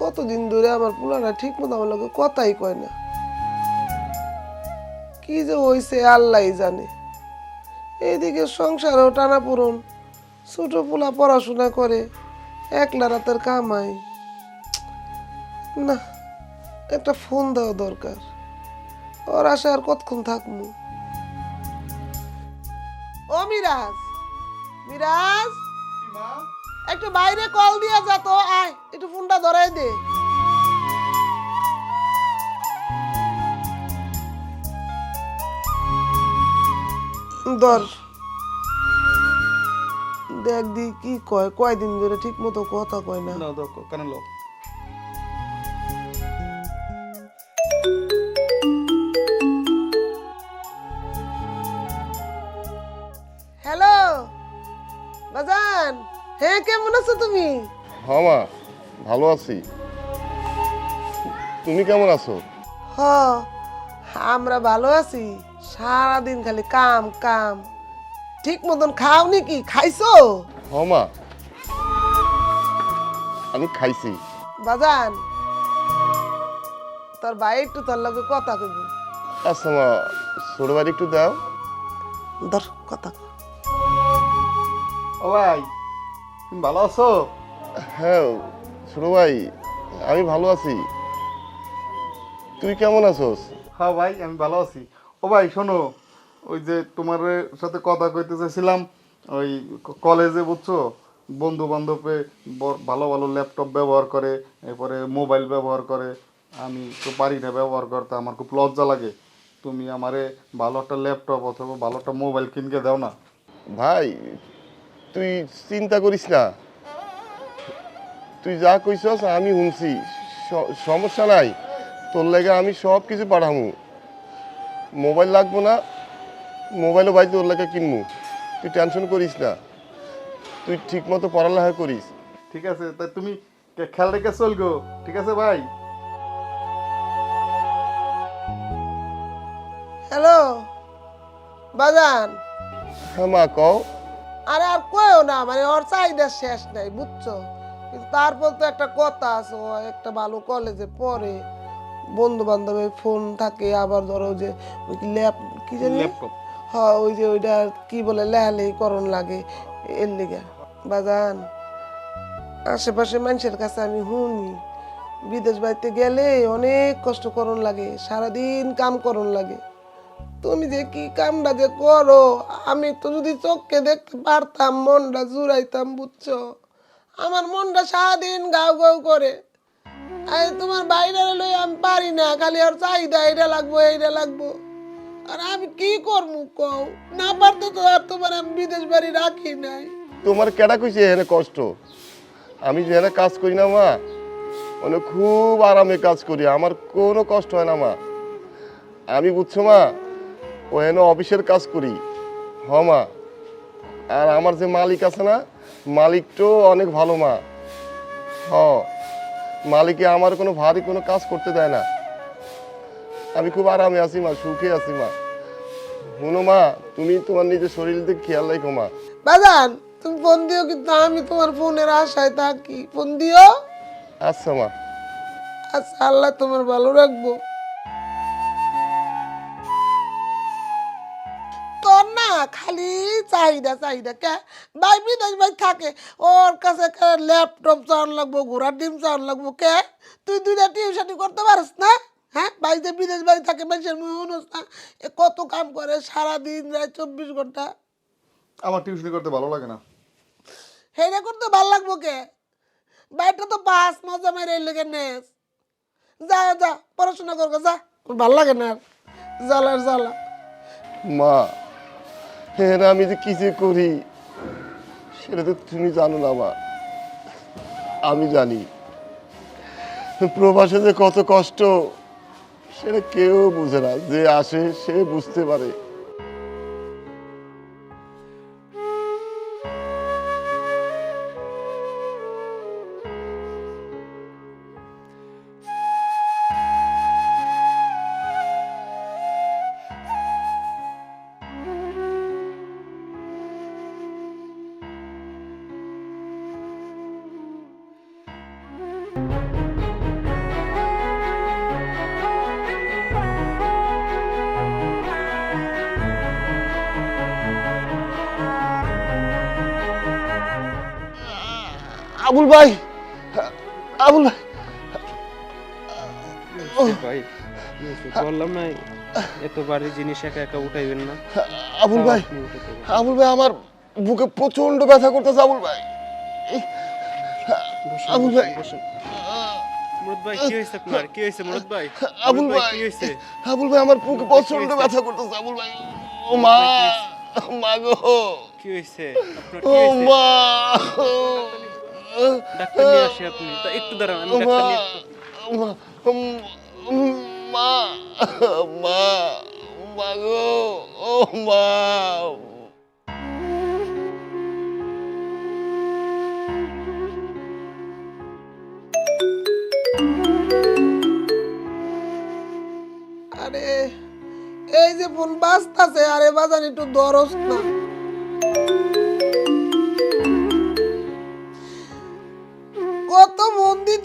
কতদিন ধরে আমার পোলাটা ঠিক মতো আমার লোকে কথাই কয় না। কি যে হইছে আল্লাহ জানে। এইদিকে সংসারও টানা পূরণ ছোট পোলা পড়াশোনা করে একলা রাতের কামাই। না একটা ফোন দেওয়া দরকার। ওর আশা আর কতক্ষণ থাকব? ও মিরাজ মিরাজ? একটু বাইরে কল দিয়া যা তো আয়। ধরাই দে। ধর। দেখ দি কি কয় কয়দিন ধরে ঠিক মতো কথা কয় না। কানে লো হ্যালো বাজান হ্যাঁ কেমন আছো তুমি? হ্যাঁ মা। ভালো আছি। তুমি কেমন আছো? হ আমরা ভালো আছি। সারাদিন খালি কাম কাম। ঠিক মতন খাও নাকি? খাইছো? হ মা। আমি খাইছি। বাজান তোর ভাই একটু তোর লগে কথা কইব। আচ্ছা মা ছোট বাড়ি একটু দাও। ধর কথা। ও ভাই তুমি ভালো আছো? হ্যাঁ ছোট ভাই আমি ভালো আছি। তুই কেমন আছোস? হ্যাঁ ভাই আমি ভালো আছি। ও ভাই শোনো ওই যে তোমার সাথে কথা কইতে চাইছিলাম ওই কলেজে বুঝছ বন্ধু বান্ধবে ভালো ভালো ল্যাপটপ ব্যবহার করে এরপরে মোবাইল ব্যবহার করে আমি তো পারি না ব্যবহার করতে আমার খুব লজ্জা লাগে। তুমি আমারে ভালো একটা ল্যাপটপ অথবা ভালো একটা মোবাইল কিনকে দাও না। ভাই তুই চিন্তা করিস না। তুই যা কইছস আমি শুনছি। সমস্যা নাই। তোর লেগে আমি সব কিছু পাঠামু মোবাইল লাগবো না মোবাইলও ভাই তোর লেগে কিনমু। তুই টেনশন করিস না। তুই ঠিক মতো পড়ালেখা করিস। ঠিক আছে তাই তুমি খেয়াল রেখে চলগো ঠিক আছে ভাই? হ্যালো বাজান। হ্যাঁ মা কও। আরে আর কইও না মানে ওর চাহিদা শেষ নাই বুঝছ? কিন্তু তারপর তো একটা কথা আছে ও একটা ভালো কলেজে পড়ে বন্ধু বান্ধবের ফোন থাকে আবার ধরো যে ওই ল্যাপ কি জানি? ল্যাপটপ হ্যাঁ ওই যে ওইটা কি বলে লেহালেহি করণ লাগে এর লিগা। বাজান আশেপাশে মানুষের কাছে আমি শুনি বিদেশ বাড়িতে গেলে অনেক কষ্ট করণ লাগে সারাদিন কাম করণ লাগে। তুমি যে কি কামটা যে করো আমি তো যদি চোখকে দেখতে পারতাম মনটা জুড়াইতাম বুঝছ? আমার মনটা সারাদিন গাও গাও করে। আরে তোমার বাইরে লই আমি পারি না, খালি আর চাহিদা এটা লাগবো, এইটা লাগবো। আর আমি কি করব কও? না পারতো তো আর তোমার আমি বিদেশ বাড়ি রাখি নাই। তোমার কেডা কইছে এখানে কষ্ট? আমি যেখানে কাজ করি না, মা। মানে খুব আরামে কাজ করি, আমার কোনো কষ্ট হয় না, মা। আমি বুঝছ, মা ওখানে অফিসের কাজ করি। হ, মা। আর আমার যে মালিক আছে না মালিকটাও অনেক ভালো মা। হ মালিকে আমার কোনো ভারী কোনো কাজ করতে দেয় না। আমি খুব আরামে আছি মা সুখে আছি মা। শুনো মা তুমি তোমার নিজের শরীর দিকে খেয়াল রাখো মা। বাজান তুমি ফোন দিও কিন্তু আমি তোমার ফোনের আশায় থাকি। ফোন দিও। আচ্ছা মা। আচ্ছা আল্লাহ তোমার ভালো রাখব। খালি চাহিদা চাহিদা কে? ভাই বিদেশ ভাই থাকে। ওর কাছে ল্যাপটপ চাওয়ান লাগবো ঘোড়ার ডিম চাওয়ান লাগবো কে? তুই দুইটা টিউশনি করতে পারিস না? হ্যাঁ? যে বিদেশ বাড়ি থাকে মানুষের শুনোস না। এ কত কাম করে সারাদিন রায় চব্বিশ ঘণ্টা? আমার টিউশনি করতে ভালো লাগে না। হেরে করতে ভালো লাগবো কে? বাইটা তো বাস মজা মেরে লেগে নেস। যা যা পড়াশোনা করবে যা। ভালো লাগে না আর। জ্বালার জ্বালা। মা হ্যাঁ আমি যে কি যে করি, সেটা তো তুমি জানো না মা। আমি জানি। প্রবাসে যে কত কষ্ট, সেটা কেউ বুঝে না। যে আসে, সে বুঝতে পারে। আবুল ভাই আবুল ভাই। বললাম না এত বাড়ি জিনিস একা একা উঠাইবেন না। আবুল ভাই আবুল ভাই আমার বুকে প্রচণ্ড ব্যথা করতেছে আবুল ভাই। আবুল ভাই। মুরাদ ভাই কি হয়েছে আপনার? কি হয়েছে মুরাদ ভাই? আবুল ভাই কি হয়েছে? আবুল ভাই আমার বুকে প্রচণ্ড ব্যথা করতেছে আবুল ভাই। ও মা মা গো। কি আপনার ও মা। ডাক্তার নিয়ে আসি আপনি তা একটু দাঁড়ান আমি ও মা ডাক্তার নিয়ে মা উম, মা মা মা গো ও মা আরে এই যে ফোন বাজতাছে আরে বাজান একটু দরস না।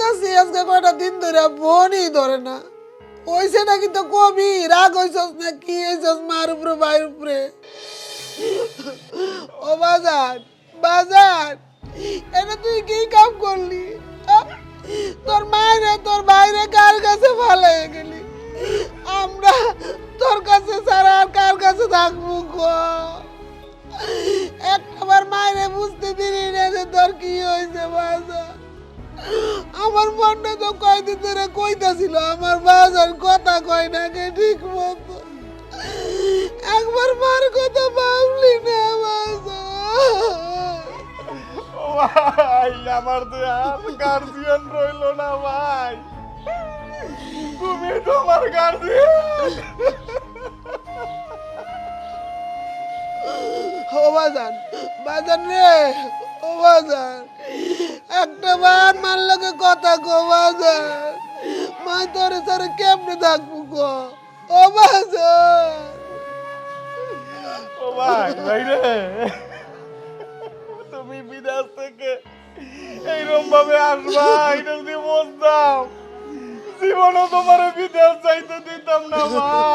দিতেছি আজকে কয়টা দিন ধরে ফোনই ধরে না। হইছে নাকি তো কবি? রাগ হইছস না? কি হইছস মার উপরে, ভাইয়ের উপরে? ও বাজার বাজার, এটা তুই কি কাম করলি? তোর মায়ের, তোর বাইরে কার কাছে ভালো হয়ে গেলি? আমরা তোর আমার মনটা তো কয়দিন ধরে কইতাছিল আমার বাজার কথা কয় না কে ঠিক মতো। একবার মার কথা ভাবলি না বাজার ভাই আমার তো আর গার্জিয়ান রইল না ভাই। তুমি তোমার গার্জিয়ান ও বাজান বাজান রে ও বাজান। একটা বার মার লগে কথা কো বাজান মা তোরে তোরে কেমনে থাকব গো ও বাজান ও ভাই ভাই রে তুমি বিদেশ থেকে এইরকম ভাবে আসবা এটা যদি বলতাম। জীবনও তোমার বিদেশ যাইতে দিতাম না ভাই